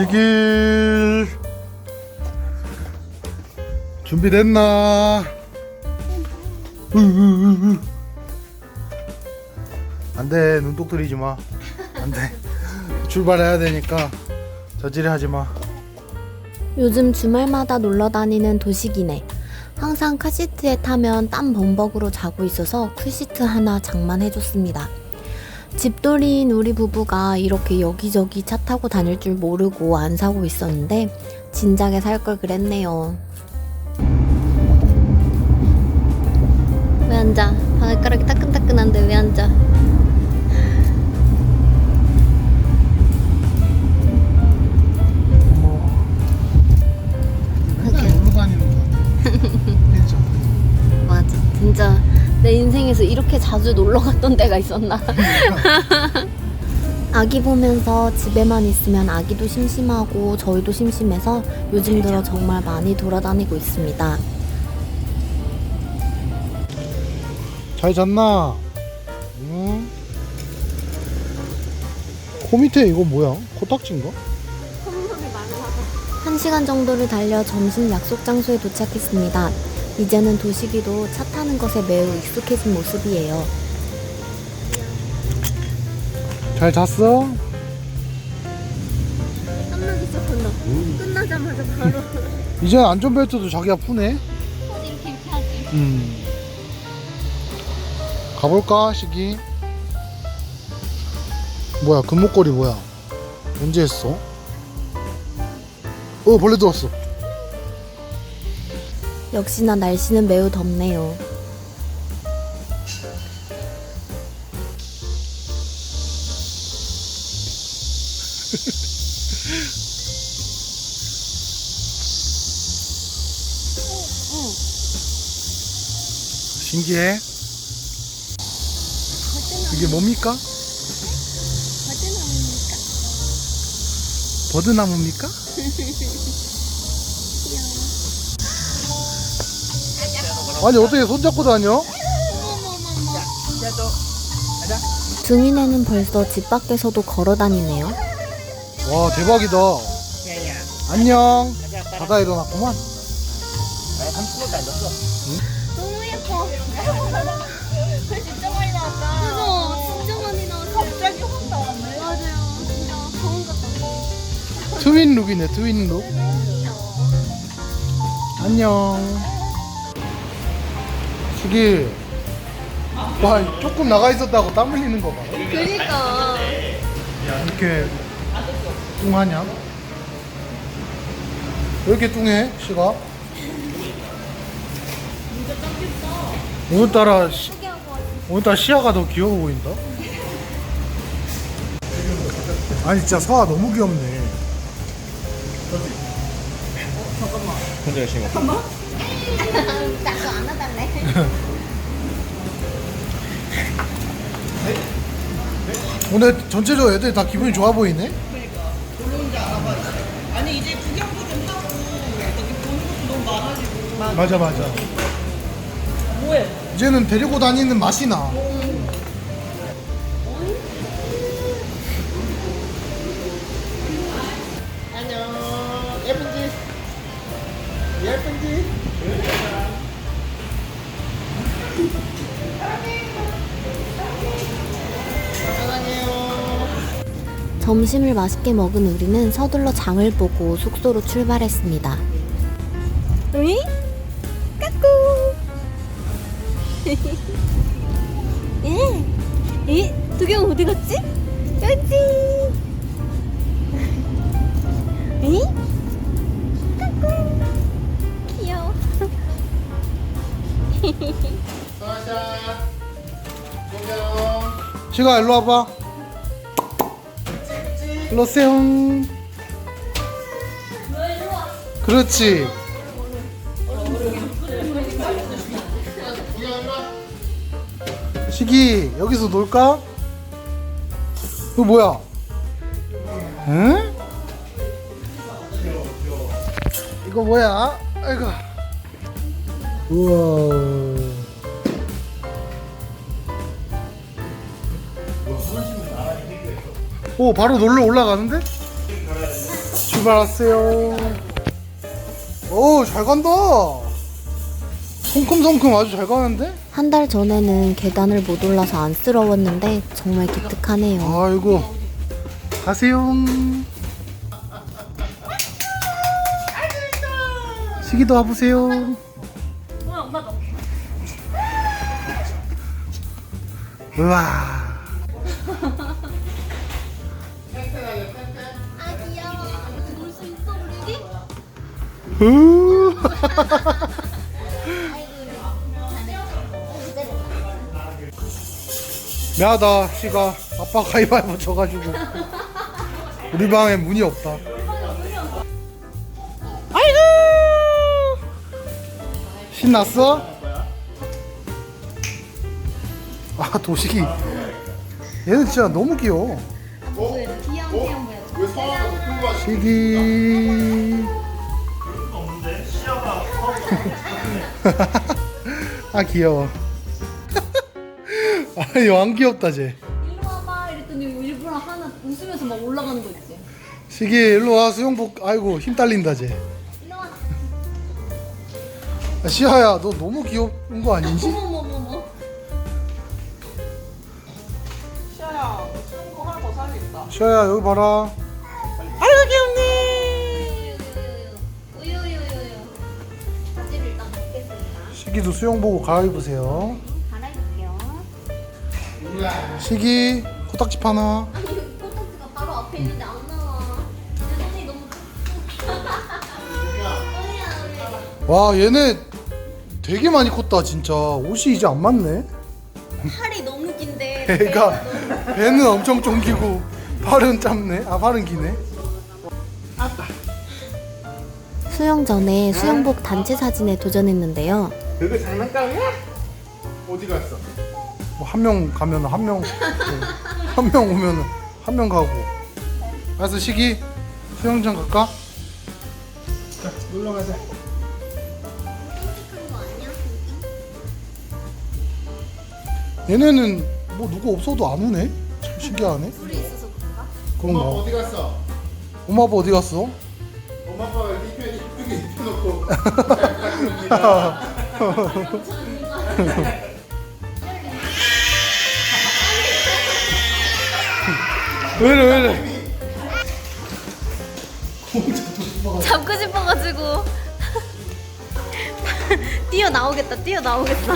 시길 준비됐나? 안돼 눈독 들이지 마. 안돼 출발해야 되니까 저질이 하지 마. 요즘 주말마다 놀러 다니는 도식이네. 항상 카시트에 타면 땀 범벅으로 자고 있어서 쿨시트 하나 장만해줬습니다. 집돌이인 우리 부부가 이렇게 여기저기 차 타고 다닐 줄 모르고 안 사고 있었는데 진작에 살 걸 그랬네요. 왜 앉아? 발가락이 따끈따끈한데 왜 앉아? 내 인생에서 이렇게 자주 놀러 갔던 데가 있었나? 아기 보면서 집에만 있으면 아기도 심심하고 저희도 심심해서 요즘 들어 정말 많이 돌아다니고 있습니다. 잘 잤나? 응? 코 밑에 이거 뭐야? 코딱지인가? 한 시간 정도를 달려 점심 약속 장소에 도착했습니다. 이제는 도식이도 차 타는 것에 매우 익숙해진 모습이에요. 잘 잤어? 땀나기 시작한다. 끝나자마자 바로 이제 안전벨트도 자기가 푸네? 허리 이렇게 이렇게 하지. 음. 가볼까, 시기? 뭐야, 금목걸이 뭐야? 언제 했어? 어, 벌레 들었어. 역시나 날씨는 매우 덥네요. 신기해? 이게 뭡니까? 버드나무입니까? 아니 어떻게 손잡고 다녀? 중이네는 벌써 집 밖에서도 걸어 다니네요. 와 대박이다 안녕 바다 일어났구만 너무 예뻐. 진짜 많이 나왔다. 그죠? 진짜 많이 나왔어. 갑자기 확 나왔네. 맞아요. 진짜 거울 같다. 트윈 룩이네 트윈 룩 안녕 수기 와 조금 나가 있었다고 땀 흘리는 거 봐 그니까. 이렇게 뚱하냐? 왜 이렇게 뚱해 시가? 오늘따라 시, 오늘따라 시야가 더 귀여워 보인다 아니 진짜 서아 너무 귀엽네 혼자 열심히 먹고. 오늘 전체적으로 애들이 다 기분이 좋아 보이네? 아니 이제 구경도 좀 하고 여기 보는 것도 너무 많아지고. 맞아 맞아. 뭐해? 이제는 데리고 다니는 맛이 나. 안녕. 예쁜지? 예쁜지? 점심을 맛있게 먹은 우리는 서둘러 장을 보고 숙소로 출발했습니다. 으이? 까꿍! 예! 예? 두경 어디 갔지? 여기! 이? 까꿍! 귀여워. 시가 일로 와봐 일로 오세요 그렇지 시기 여기서 놀까? 이거 뭐야? 응? 이거 뭐야? 아이고 우와 오 바로 놀러 올라가는데? 출발하세요. 오, 잘 간다. 성큼성큼 아주 잘 가는데? 한 달 전에는 계단을 못 올라서 안쓰러웠는데 정말 기특하네요. 아이고. 가세요. 시기도 와보세요. 우와. 우. 미안하다 시가. 아빠 가위바위보 쳐가지고. 우리 방에 문이 없다. 아이고! 신났어? 아 도식이. 얘는 진짜 너무 귀여워. 시기 아 귀여워. 아니 왕 귀엽다 쟤. 이리 와봐. 이랬더니 일부러 하나 웃으면서 막 올라가는 거 있지. 시기 일로 와 수영복. 아이고 힘 딸린다 쟤. 아, 시아야 너 너무 귀여운 거 아니지? 어머머머머. 시아야, 친구 하나 더 사야겠다. 시아야 여기 봐라 시기도 수영복 갈아입으세요. 갈아입을게요. 시기 코딱지 하나. 아니 코딱지가 바로 앞에 있는데 안 나와. 내 손이 너무 와 얘네 되게 많이 컸다 진짜. 옷이 이제 안 맞네. 팔이 너무 긴데. 배가 배는 엄청 쫑기고 팔은 짧네. 아 팔은 기네. 수영 전에 수영복 단체 사진에 도전했는데요. 그거 장난감이야? 어디 갔어? 뭐한명 가면 한 명 한 명 오면 한 명 가고 그래서 시기 수영장 갈까? 자 놀러 가자. 얘네는 뭐 누구 없어도 안 오네 참 신기하네 물이 있어서 그런가? 그런가 엄마 어디 갔어? 엄마 아빠 어디 갔어? 엄마 아빠가 네 편이 이쁘게 입혀놓고 왜 이래 왜 이래? 잡고 싶어가지고. 뛰어 나오겠다 뛰어 나오겠다.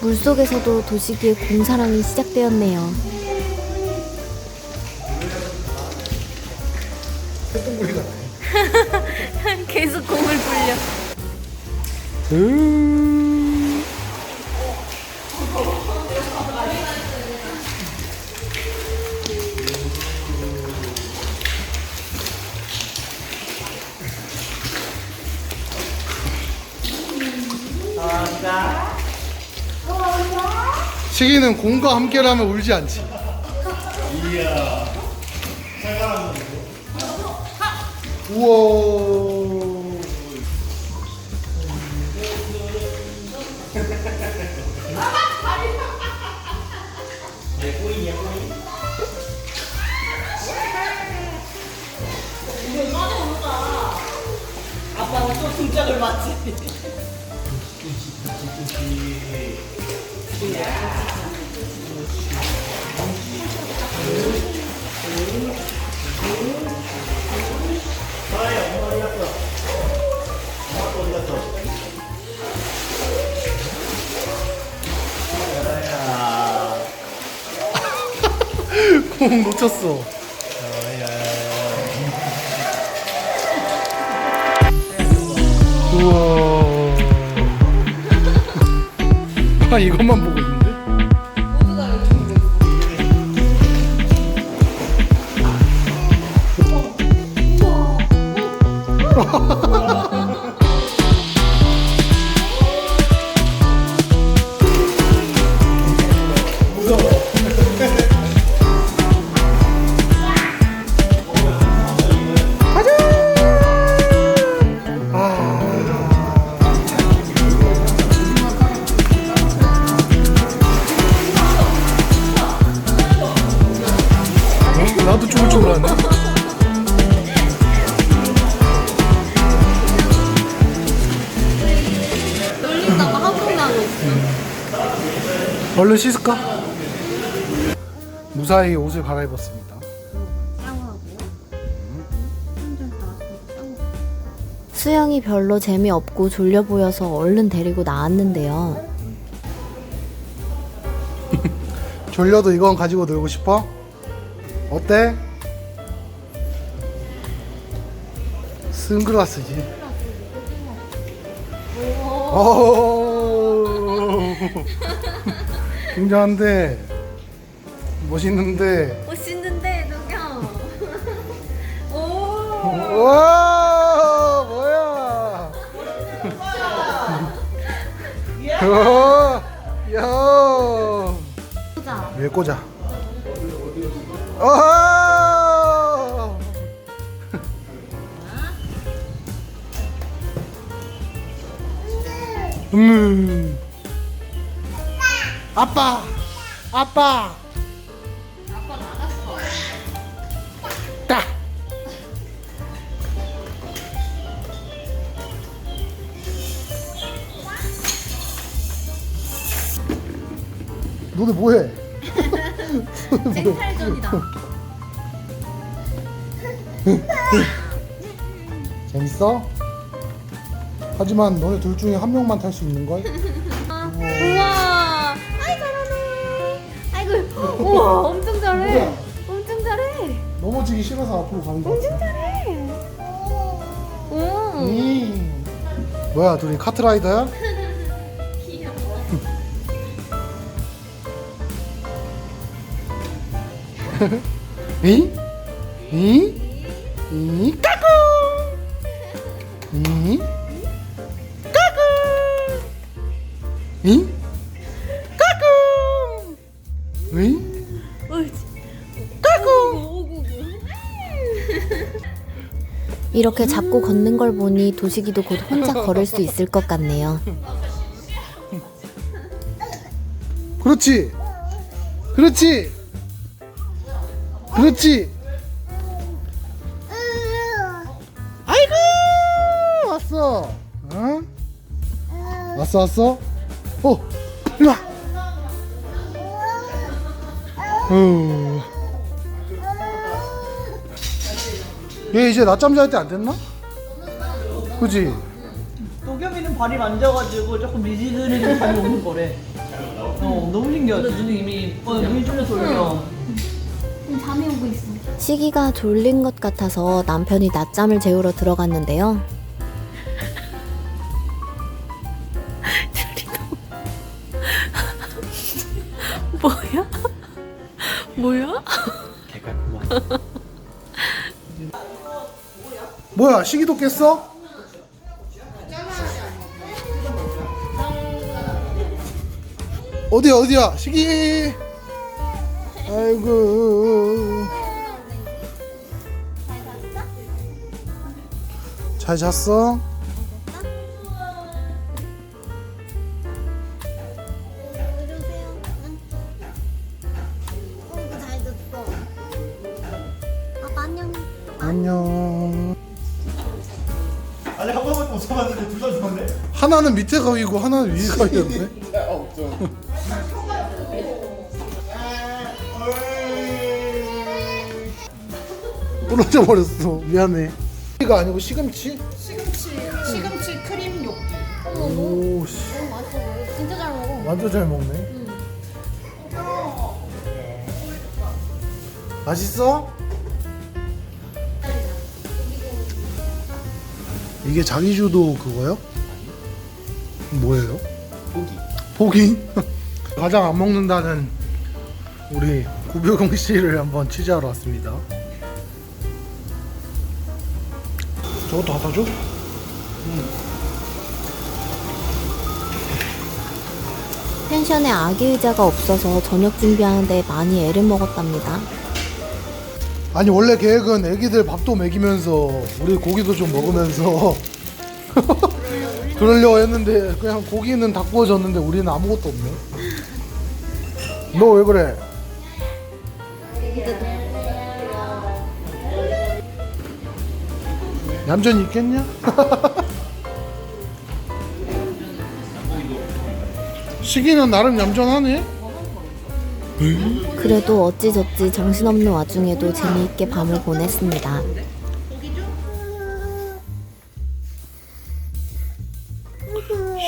물속에서도 도시기의 공사랑이 시작되었네요. 음. 시기는 공과 함께라면 울지 않지. 우와. 등짝을 맞지. 공 놓쳤어. 우와. 아 이것만 보고 나도 죽을 줄 몰랐네. 얼른 씻을까? 무사히 옷을 갈아입었습니다. 수영이 별로 재미없고 졸려 보여서 얼른 데리고 나왔는데요. 졸려도 이건 가지고 놀고 싶어? 어때? 선글라스지. 오. 굉장한데 멋있는데. 멋있는데 누경. 오. 와 뭐야? 어, 야. 보자. 왜 꽂아? 어! 음. 아빠, 아빠. 아빠 나갔어. 딱. 너네 뭐해? 쟁탈전이다. 재밌어? 하지만 너네 둘 중에 한 명만 탈 수 있는 걸? 우와. 아이 잘하네. 아이고. 우와 엄청 잘해. 엄청 잘해. 넘어지기 싫어서 앞으로 가는 거 같아. 잘해. 오. 음. 뭐야 둘이 카트라이더야? 이? 이? 이? 까꿍! 이? 까꿍! 이? 까꿍! 이? 까꿍! 이렇게 잡고 걷는 걸 보니 도식이도 곧 혼자 걸을 수 있을 것 같네요. 그렇지. 그렇지. 그렇지. 아이고 왔어. 어? 왔어 왔어. 어 일로 와. 어. 얘 이제 낮잠 잘 때 안 됐나? 그지? 도겸이는 발이 만져가지고 조금 미지근해진 감이 오는 거래. 어, 너무 신기하지. 눈이 이미 어, 눈이 좀 돌려. 지금 잠이 오고 있어. 시기가 졸린 것 같아서 남편이 낮잠을 재우러 들어갔는데요. 뭐야? 뭐야? 뭐야 시기도 깼어? 어디야 어디야 시기 아이고 잘 잤어? 잘 잤어. 아빠 안녕. 안녕 아니 한 번밖에 못 잡았는데 둘다 죽었네? 하나는 밑에 가위고 하나는 위에 가위였네 부러져 버렸어 미안해 시기가 아니고 시금치? 시금치, 시금치 크림 요. 오씨 너무 맛있어 보여. 진짜 잘 먹어. 완전 잘 먹네 맛있어? 이게 자기주도 그거요? 뭐예요? 포기 포기? 가장 안 먹는다는 우리 구별공 씨를 한번 취재하러 왔습니다 저것도 갖다 줘? 펜션에 아기 의자가 없어서 저녁 준비하는데 많이 애를 먹었답니다. 아니 원래 계획은 애기들 밥도 먹이면서 우리 고기도 좀 먹으면서 그러려고 했는데 그냥 고기는 다 구워졌는데 우리는 아무것도 없네 너 왜 그래? 얌전히 있겠냐? 시기는 나름 얌전하네 그래도 어찌저찌 정신없는 와중에도 재미있게 밤을 보냈습니다.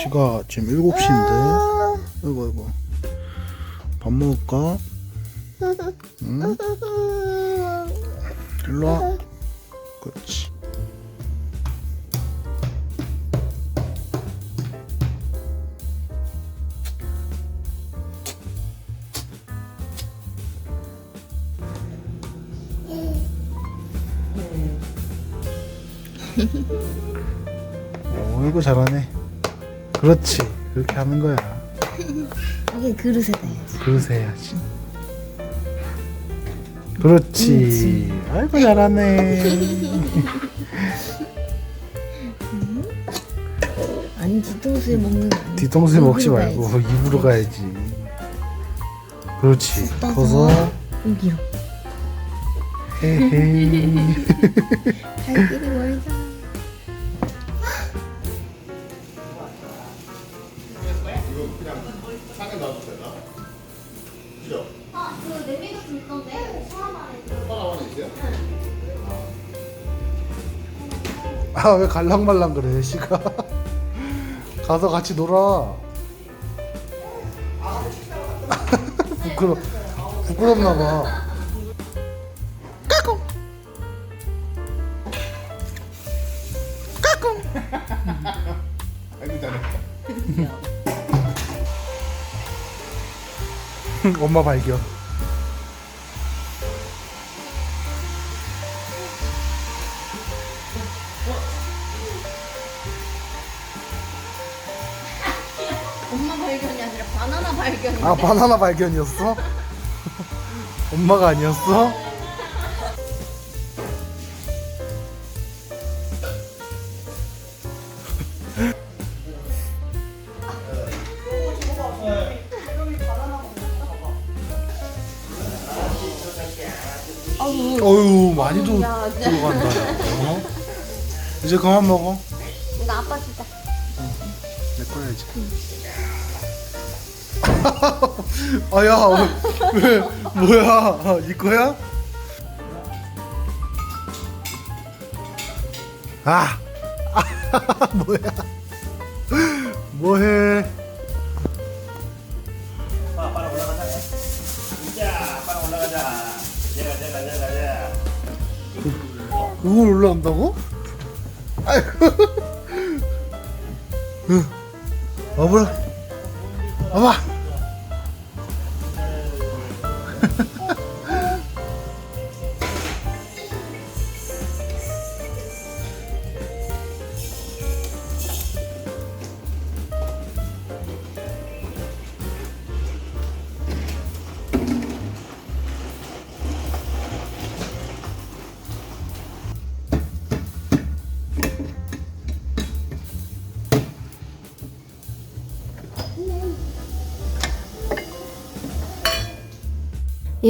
시가 지금 7시인데 이거 이거 밥 먹을까? 응? 일로 와 그렇지 오 이거 잘하네 그렇지 그렇게 하는 거야 이게 그릇에 대야지. 그릇에 해야지 그렇지 아이고 잘하네 아니 뒤통수에 먹는 거 아니야? 뒤통수에 먹지 입으로 말고 가야지. 입으로 가야지 그렇지 떠서. 커서 여기로. 헤헤 갈 길이 멀다. 아 그 냄비도 좀 있던데. 사람 안에 아왜 갈랑말랑 그래 시가? 가서 같이 놀아. 부끄러 부끄럽나 봐 엄마 발견 엄마 발견이 아니라 바나나 발견이 아 바나나 발견이었어? 엄마가 아니었어? 이제 그만 먹어. 이거 아빠 주자 내 거야지. 아야 왜 뭐야 이 거야? 아, 아 뭐야 뭐해 빠 빨리 올라가자 자 빨리 올라가자 제가 제가 제가 제가 그걸 올라온다고? 아이고. 응 와보라? 와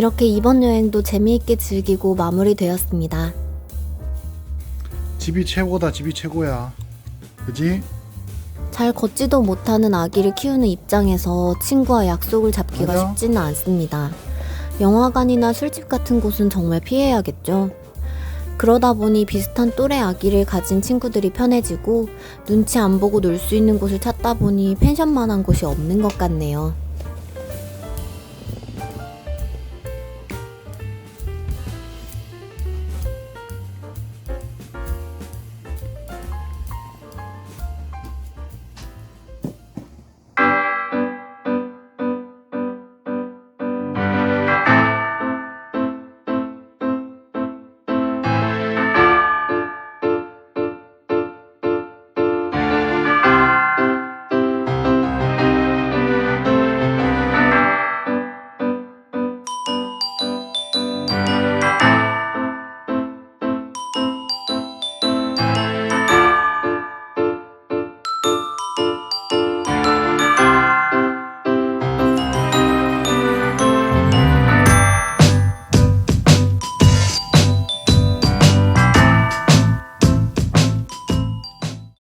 이렇게 이번 여행도 재미있게 즐기고 마무리되었습니다. 집이 최고다 집이 최고야 그지? 잘 걷지도 못하는 아기를 키우는 입장에서 친구와 약속을 잡기가 맞아. 쉽지는 않습니다. 영화관이나 술집 같은 곳은 정말 피해야겠죠. 그러다 보니 비슷한 또래 아기를 가진 친구들이 편해지고 눈치 안 보고 놀 수 있는 곳을 찾다 보니 펜션만한 곳이 없는 것 같네요.